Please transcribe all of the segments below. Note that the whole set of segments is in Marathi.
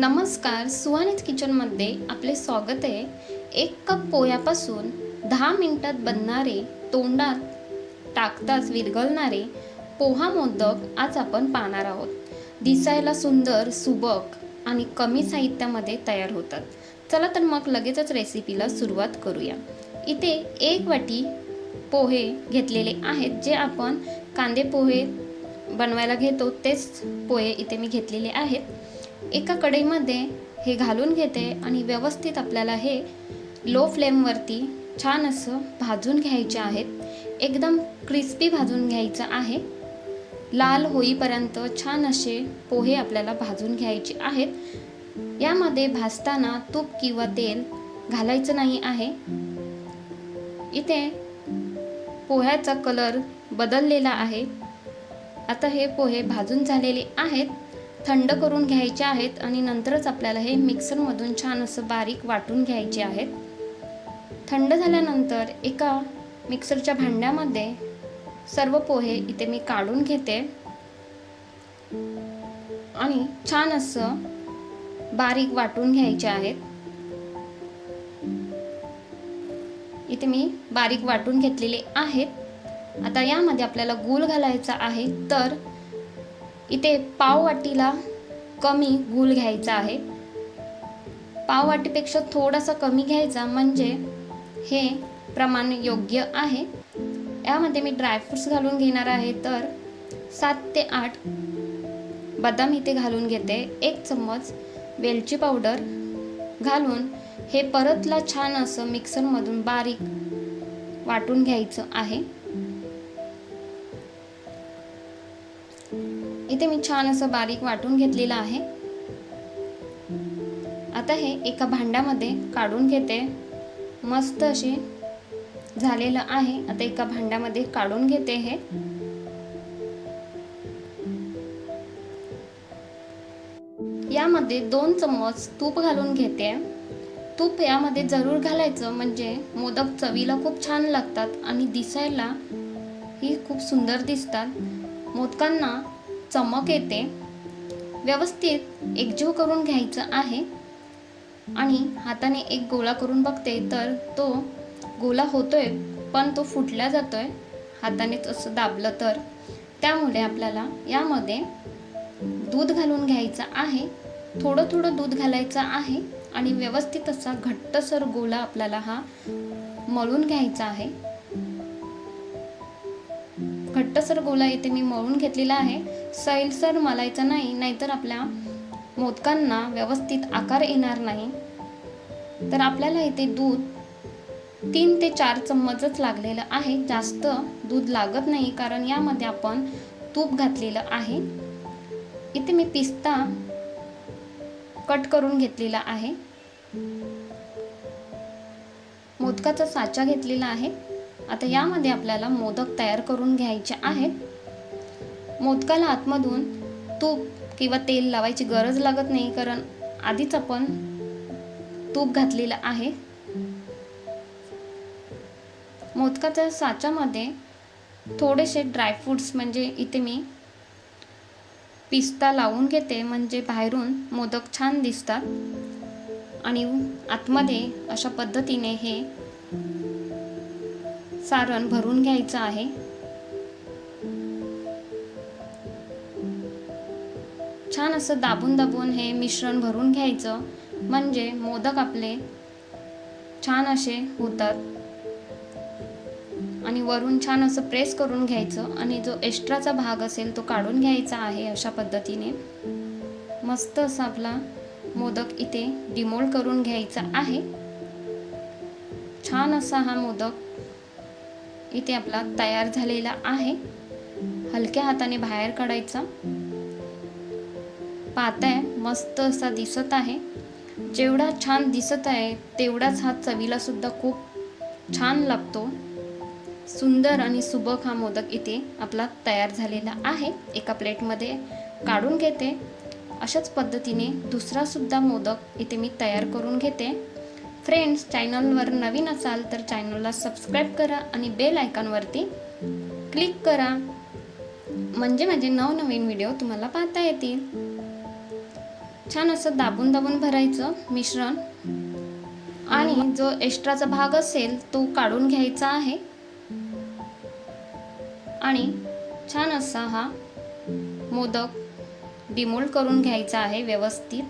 नमस्कार सुवानित किचनमध्ये आपले स्वागत आहे. एक कप पोह्यापासून दहा मिनटात बनणारे तोंडात टाकताच विरघळणारे पोहा मोदक आज आपण पाहणार आहोत. दिसायला सुंदर सुबक आणि कमी साहित्यामध्ये तयार होतात. चला तर मग लगेचच रेसिपीला सुरुवात करूया. इथे एक वाटी पोहे घेतलेले आहेत. जे आपण कांदे पोहे बनवायला घेतो तेच पोहे इथे मी घेतलेले आहेत. एका कढईमध्ये हे घालून घेते आणि व्यवस्थित आपल्याला हे लो फ्लेमवरती छान असं भाजून घ्यायचे आहेत. एकदम क्रिस्पी भाजून घ्यायचं आहे. लाल होईपर्यंत छान असे पोहे आपल्याला भाजून घ्यायचे आहेत. यामध्ये भाजताना तूप किंवा तेल घालायचं नाही आहे. इथे पोह्याचा कलर बदललेला आहे. आता हे पोहे भाजून झालेले आहेत. थंड करून घ्यायचे आहेत आणि नंतरच आपल्याला हे मिक्सरमधून छान असं बारीक वाटून घ्यायचे आहेत. थंड झाल्यानंतर एका मिक्सरच्या भांड्यामध्ये सर्व पोहे इथे मी काढून घेते. आणि छान असं बारीक वाटून घ्यायचे आहेत. इथे मी बारीक वाटून घेतलेले आहेत. आता यामध्ये आपल्याला गूळ घालायचा आहे. तर इथे पाववाटीला कमी गूळ घ्यायचा आहे. पाववाटीपेक्षा थोडासा कमी घ्यायचा म्हणजे हे प्रमाण योग्य आहे. यामध्ये मी ड्रायफ्रूट्स घालून घेणार आहे तर सात ते आठ बदाम इथे घालून घेते. एक चम्मच वेलची पावडर घालून हे परतला छान असं मिक्सरमधून बारीक वाटून घ्यायचं आहे. इथे मी छान असं बारीक वाटून घेतलेलं आहे. आता हे एका भांड्यामध्ये काढून घेते. मस्त अशी झालेलं आहे. आता एका भांड्यामध्ये काढून घेते हे. यामध्ये दोन चम्मच तूप घालून घेते. तूप यामध्ये जरूर घालायचं म्हणजे मोदक चवीला खूप छान लागतात आणि दिसायला ही खूप सुंदर दिसतात. मोदकांना चमक येते. व्यवस्थित एकजीव करून घ्यायचं आहे. आणि हाताने एक गोळा करून बघते तर तो गोळा होतोय पण तो फुटला जातोय. हातानेच असं दाबलं तर. त्यामुळे आपल्याला यामध्ये दूध घालून घ्यायचं आहे. थोडं थोडं दूध घालायचं आहे आणि व्यवस्थित असा घट्टसर गोळा आपल्याला हा मळून घ्यायचा आहे. घट्टसर गोला इथे मी मळून घेतलेला आहे. सैलसर मलायचा नाही नाहीतर आपल्या मोदकांना व्यवस्थित आकार येणार नाही. तर आपल्याला इथे दूध तीन ते चार चम्मचच लागलेलं आहे. जास्त दूध लागत नाही कारण यामध्ये आपण तूप घातलेलं आहे. इथे मी पिस्ता कट करून घेतलेला आहे. मोदकाचा साचा घेतलेला आहे. आता यामध्ये आपल्याला मोदक तयार करून घ्यायचे आहेत. मोदकाला आतमधून तूप किंवा तेल लावायची गरज लागत नाही कारण आधीच आपण तूप घातलेलं आहे. मोदकाच्या साच्यामध्ये थोडेसे ड्रायफ्रूट्स म्हणजे इथे मी पिस्ता लावून घेते म्हणजे बाहेरून मोदक छान दिसतात. आणि आतमध्ये अशा पद्धतीने हे सारण भरून घ्यायचं आहे. छान असं दाबून दाबून हे मिश्रण भरून घ्यायचं. म्हणजे मोदक आपले छान असे होतात. आणि वरून छान असं प्रेस करून घ्यायचं. आणि जो एक्स्ट्राचा भाग असेल तो काढून घ्यायचा आहे अशा पद्धतीने. मस्त असा आपला मोदक इथे डिमोल्ड करून घ्यायचा आहे. छान असा हा मोदक इथे आपला तयार झालेला आहे. हलक्या हाताने बाहेर काढायचा. पाहताय मस्त असा दिसत आहे. जेवढा छान दिसत आहे तेवढाच हा चवीला सुद्धा खूप छान लागतो. सुंदर आणि सुबक हा मोदक इथे आपला तयार झालेला आहे. एका प्लेटमध्ये काढून घेते. अशाच पद्धतीने दुसरासुद्धा मोदक इथे मी तयार करून घेते. फ्रेंड्स चॅनलवर नवीन असाल तर चॅनलला सबस्क्राईब करा आणि बेल आयकॉनवरती क्लिक करा. म्हणजे माझे नवनवीन व्हिडिओ तुम्हाला पाहता येतील. छान असं दाबून दाबून भरायचं मिश्रण. आणि जो एक्स्ट्राचा भाग असेल तो काढून घ्यायचा आहे. आणि छान असा हा मोदक डिमोल्ड करून घ्यायचा आहे व्यवस्थित.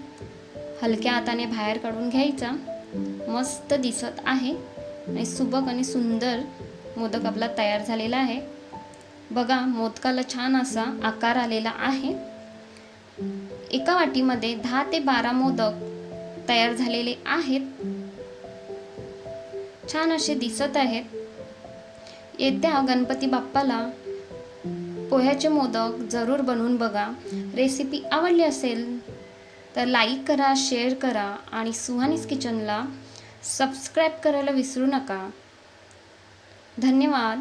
हलक्या हाताने बाहेर काढून घ्यायचा. मस्त दिसत आहे. आणि सुबक आणि सुंदर मोदक आपला तयार झालेला आहे. बघा मोदकाला छान असा आकार आलेला आहे. एका वाटीमध्ये दहा ते बारा मोदक तयार झालेले आहेत. छान असे दिसत आहेत. येत्या गणपती बाप्पाला पोह्याचे मोदक जरूर बनवून बघा. रेसिपी आवडली असेल तर लाईक करा शेअर करा आणि सुहानीस किचनला सबस्क्राईब करायला विसरू नका. धन्यवाद.